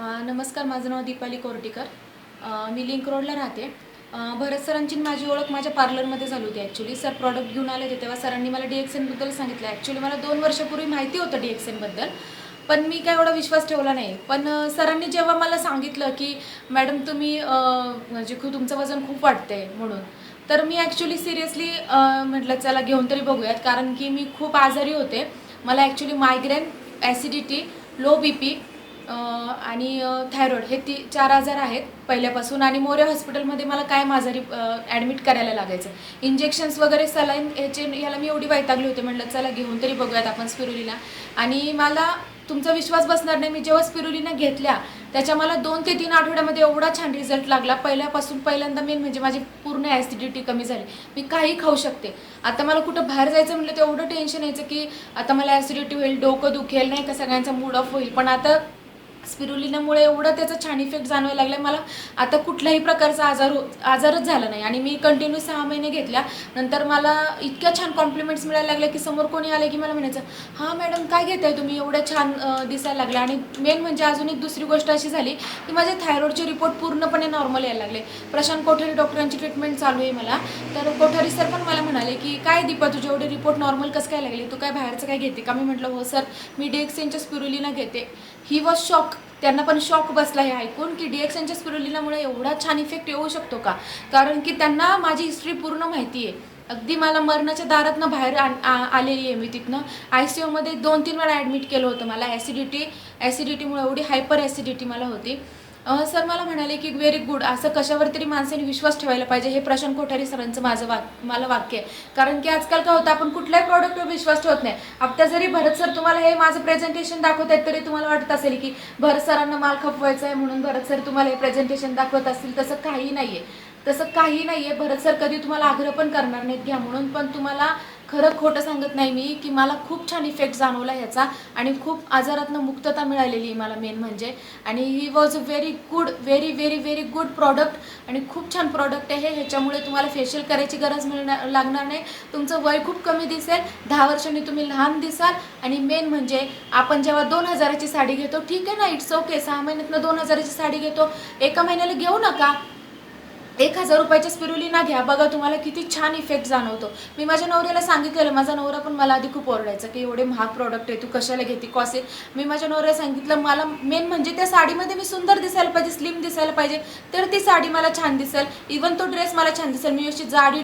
नमस्कार माझं नाव दीपाली कोर्टीकर. मी लिंक रोडला राहते. भरत सरांची माझी ओळख माझ्या पार्लरमध्ये झाली होती ॲक्च्युली सर प्रॉडक्ट घेऊन आले होते तेव्हा सरांनी मला डी एक्सेनबद्दल सांगितलं. ॲक्च्युली मला दोन वर्षापूर्वी माहिती होतं डी एक्सेनबद्दल पण मी काय एवढा विश्वास ठेवला नाही. पण सरांनी जेव्हा मला सांगितलं की मॅडम तुम्ही म्हणजे खूप तुमचं वजन खूप वाटतंय म्हणून. तर मी ॲक्च्युली सिरियसली म्हटलं चला घेऊन तरी बघूयात. कारण की मी खूप आजारी होते. मला actually migraine acidity low B P आणि थायरॉइड हे ती चार आजार आहेत पहिल्यापासून आणि मोरे हॉस्पिटलमध्ये मला काय माझारी ॲडमिट करायला लागायचं. इंजेक्शन्स वगैरे सलाईन ह्याचे ह्याला मी एवढी वैतागली होते म्हटलं चला घेऊन तरी बघूयात आपण स्पिरुलीला आणि मला तुमचा विश्वास बसणार नाही मी जेव्हा स्पिरुलिना घेतल्या त्याच्या मला दोन ते तीन आठवड्यामध्ये एवढा छान रिझल्ट लागला. पहिल्यापासून पहिल्यांदा मेन म्हणजे माझी पूर्ण ॲसिडिटी कमी झाली. मी काही खाऊ शकते. आता मला कुठं बाहेर जायचं म्हटलं तर एवढं टेन्शन यायचं की आता मला ॲसिडिटी होईल डोकं दुखेल नाही का सगळ्यांचा मूड ऑफ होईल. पण आता स्पिरुलिनामुळे एवढं त्याचा छान इफेक्ट जाणवायला लागला मला आता कुठल्याही प्रकारचा आजार हो आजारच झाला नाही. आणि मी कंटिन्यू सहा महिने घेतल्या. नंतर मला इतक्या छान कॉम्प्लिमेंट्स मिळायला लागल्या की समोर कोणी आले की मला म्हणायचं हां मॅडम काय घेताय तुम्ही? एवढ्या छान दिसायला लागल्या. आणि मेन म्हणजे अजून एक दुसरी गोष्ट अशी झाली की माझे थायरॉईडचे रिपोर्ट पूर्णपणे नॉर्मल यायला लागले. प्रशांत कोठारी डॉक्टरांची ट्रीटमेंट चालू आहे मला. तर कोठारी सर पण मला म्हणाले की काय दीपा तुझे एवढे रिपोर्ट नॉर्मल कसं काय लागले? तू काय बाहेरचं काय घेते का? मी म्हटलं हो सर मी डेक्सेनच्या स्पिरुलिना घेते. ही वॉज शॉक त्यांना पण शॉक बसला हे ऐकून की डीएक्सनच्या स्पिरुलिनामुळे एवढा छान इफेक्ट येऊ शकतो का? कारण की त्यांना माझी हिस्ट्री पूर्ण माहिती आहे. अगदी मला मरणाच्या दारातनं बाहेर आण- आ- आलेली आहे मी तिथनं. आय सी यूमध्ये दोन तीन वेळा ॲडमिट केलं होतं मला. ॲसिडिटी ॲसिडिटीमुळे एवढी हायपर ॲसिडिटी मला होती. सर मला म्हणाले की व्हेरी गुड असं कशावर तरी माणसाने विश्वास ठेवायला पाहिजे हे प्रशांत कोठारी सरांचं माझं वाक मला वाक्य आहे. कारण की आजकाल काय होतं आपण कुठल्याही प्रॉडक्टवर विश्वास ठेवत नाही. आता जरी भरत सर तुम्हाला हे माझं प्रेझेंटेशन दाखवत आहेत तरी तुम्हाला वाटत असेल की भरत सरांना माल खपवायचा आहे म्हणून भरत सर तुम्हाला हे प्रेझेंटेशन दाखवत असतील. तसं काही नाही आहे तसं काही नाही आहे भरत सर कधी तुम्हाला आग्रह पण करणार नाहीत. घ्या म्हणून पण तुम्हाला खरं खोटं सांगत नाही मी की मला खूप छान इफेक्ट जाणवला ह्याचा आणि खूप आजारातनं मुक्तता मिळालेली आहे मला मेन म्हणजे. आणि ही was a very good very very very good product आणि खूप छान प्रॉडक्ट आहे. ह्याच्यामुळे तुम्हाला फेशियल करायची गरज मिळणार लागणार नाही. तुमचं वय खूप कमी दिसेल. दहा वर्षांनी तुम्ही लहान दिसाल. आणि मेन म्हणजे आपण जेव्हा दोन हजाराची साडी घेतो ठीक आहे ना इट्स ओके सहा महिन्यातनं दोन हजाराची साडी घेतो. एका महिन्याला घेऊ नका. एक हजार रुपयाच्या स्पिरुलिना घ्या. बघा तुम्हाला किती छान इफेक्ट जाणवतो. मी माझ्या नवऱ्याला सांगितलेलं माझा नवरा पण मला आधी खूप ओरडायचा की एवढे महाग प्रॉडक्ट आहे तू कशाला घेते? कॉसे मी माझ्या नवऱ्याला सांगितलं मला मेन म्हणजे त्या साडीमध्ये मी सुंदर दिसायला पाहिजे स्लिम दिसायला पाहिजे तर ती साडी मला छान दिसेल. इवन तो ड्रेस मला छान दिसेल. मी अशी जाडी